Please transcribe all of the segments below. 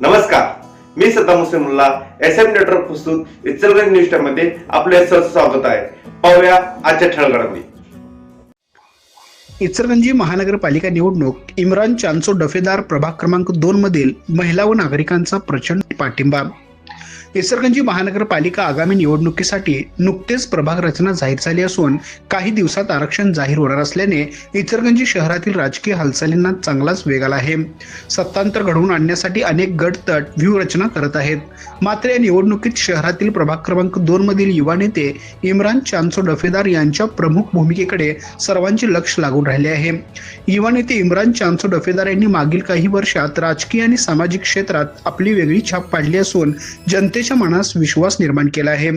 नमस्कार. मी Saddam Muslim S M network प्रस्तुत इचलगंज न्यूज टाइममध्ये आपले सहर्ष स्वागत आहे. पाहूया आजच्या ठळगडामध्ये इचलगंजी महानगरपालिका निवडणूक इम्रान चांचो डफेदार प्रभाग क्रमांक दोन मधील महिला व नागरिकांचा प्रचंड पाठिंबा. इचलकरंजी महानगरपालिका आगामी निवडणुकीसाठी नुकतेच प्रभाग रचना जाहीर झाली असून काही दिवसात आरक्षण जाहीर होणार असल्याने इचलकरंजी शहरातील राजकीय हालचालींना चांगलाच वेग आला आहे. सत्तांतर घडवून आणण्यासाठी अनेक गट तट व्यूहरचना करत आहेत. मात्र या निवडणुकीत शहरातील प्रभाग क्रमांक दोन मधील युवा नेते इम्रान चांचो डफेदार यांच्या प्रमुख भूमिकेकडे सर्वांचे लक्ष लागून राहिले आहे. युवा नेते इम्रान चांचो डफेदार यांनी मागील काही वर्षात राजकीय आणि सामाजिक क्षेत्रात आपली वेगळी छाप पाडली असून जनतेच्या मनास विश्वास निर्माण केला आहे.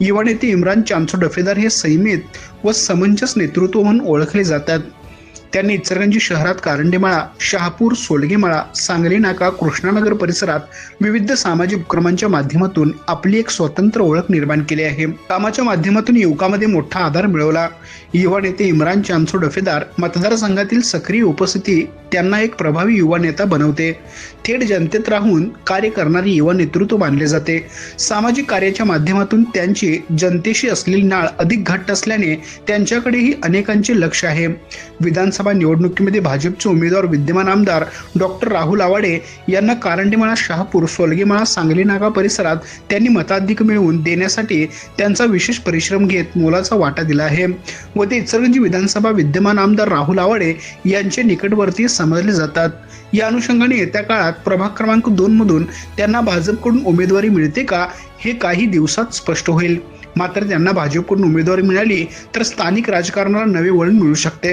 युवा नेते इम्रान चांचो डफेदार हे संयमित व समंजस नेतृत्व म्हणून ओळखले जातात. त्यांनी इचलकरंजी शहरात कारंडेमाळा शहापूर सोलगेमाळा सांगली नाका कृष्णानगर परिसरात विविध सामाजिक उपक्रमांच्या माध्यमातून आपली एक स्वतंत्र ओळख निर्माण केली आहे. कामाच्या माध्यमातून युवकामध्ये मोठा आधार मिळवला. युवा नेते इम्रान चांचो डफेदार मतदारसंघातील सक्रिय उपस्थिती त्यांना एक प्रभावी युवा नेता बनवते. थेट जनतेत राहून कार्य करणारे युवा नेतृत्व मानले जाते. सामाजिक कार्याच्या माध्यमातून त्यांची जनतेशी असलेली नाळ अधिक घट्ट असल्याने त्यांच्याकडेही अनेकांचे लक्ष आहे. विधानसभा निवडणुकीमध्ये भाजपचे उमेदवार विद्यमान आमदार डॉक्टर राहुल आवाडे यांना कारंडेमाळा शहापूर सोलगीमाळा सांगली नागा परिसरात त्यांनी मताधिक मिळवून देण्यासाठी त्यांचा विशेष परिश्रम घेत मोलाचा वाटा दिला आहे. व ते इचलगंजी विधानसभा विद्यमान आमदार राहुल आवाडे यांचे निकटवर्तीय समजले जातात. या अनुषंगाने येत्या काळात प्रभाग क्रमांक दोन मधून त्यांना भाजपकडून उमेदवारी मिळते का हे काही दिवसात स्पष्ट होईल. मात्र त्यांना भाजपकडून उमेदवारी मिळाली तर स्थानिक राजकारणाला नवे वळण मिळू शकते.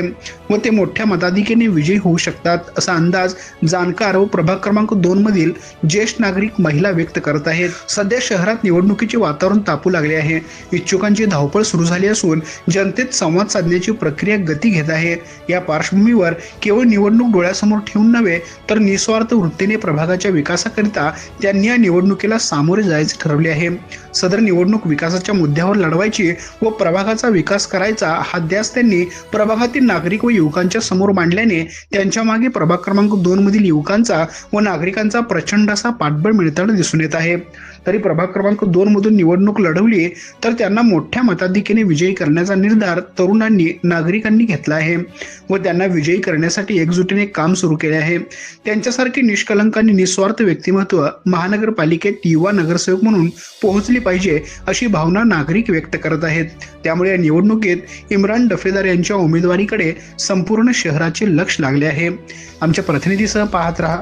व ते मोठ्या मताधिकेने विजयी होऊ शकतात असा अंदाज जाणकार व प्रभाग क्रमांक दोन मधील ज्येष्ठ नागरिक महिला व्यक्त करत आहेत. सध्या शहरात निवडणुकीचे वातावरण तापू लागले आहे. इच्छुकांची धावपळ सुरू झाली असून जनतेत संवाद साधण्याची प्रक्रिया गती घेत आहे. या पार्श्वभूमीवर केवळ निवडणूक डोळ्यासमोर ठेवून नव्हे तर निस्वार्थ वृत्तीने प्रभागाच्या विकासाकरिता त्यांनी या निवडणुकीला सामोरे जायचे ठरवले आहे. सदर निवडणूक विकासाच्या मुद्द्यावर लढवायची व प्रभागाचा विकास करायचा हा ध्यास त्यांनी प्रभागातील नागरिक व युवकांच्या समोर मांडल्याने त्यांच्या मागे प्रभाग क्रमांक दोन मधील युवकांचा व नागरिकांचा प्रचंड असा पाठबळ मिळताना दिसून येत आहे. तरी प्रभाग क्रमांक दोन मधून निवडणूक लढवली तर त्यांना मोठ्या मताधिकेने विजयी करण्याचा निर्धार तरुणांनी नागरिकांनी घेतला आहे. व त्यांना विजयी करण्यासाठी एकजुटीने काम सुरू केले आहे. त्यांच्यासारखे निष्कलंक आणि निस्वार्थ व्यक्तिमत्व महानगरपालिकेत युवा नगरसेवक म्हणून पोहोचली पाहिजे अशी भावना नागरिक व्यक्त करत आहेत. त्यामुळे या निवडणुकीत इम्रान डफेदार यांच्या उमेदवारीकडे संपूर्ण शहराचे लक्ष लागले आहे. आमच्या प्रतिनिधीसह पाहत रहा.